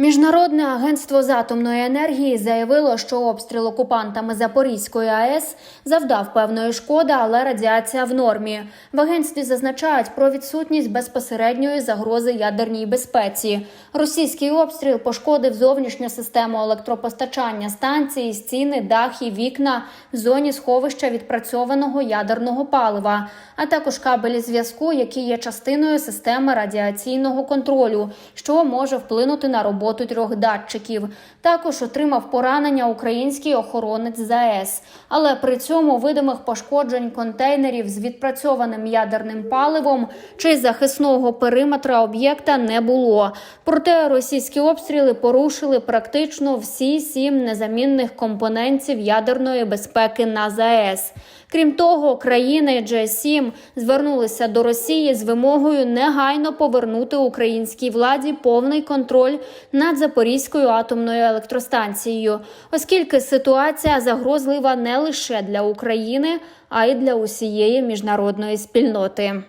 Міжнародне агентство з атомної енергії заявило, що обстріл окупантами Запорізької АЕС завдав певної шкоди, але радіація в нормі. В агентстві зазначають про відсутність безпосередньої загрози ядерній безпеці. Російський обстріл пошкодив зовнішню систему електропостачання станції, стіни, дахи, вікна в зоні сховища відпрацьованого ядерного палива, а також кабелі зв'язку, які є частиною системи радіаційного контролю, що може вплинути на роботу трьох датчиків. Також отримав поранення український охоронець ЗАЕС, але при цьому видимих пошкоджень контейнерів з відпрацьованим ядерним паливом чи захисного периметра об'єкта не було. Проте російські обстріли порушили практично всі сім незамінних компонентів ядерної безпеки на ЗАЕС. Крім того, країни G7 звернулися до Росії з вимогою негайно повернути українській владі повний контроль над Запорізькою атомною електростанцією, оскільки ситуація загрозлива не лише для України, а й для усієї міжнародної спільноти.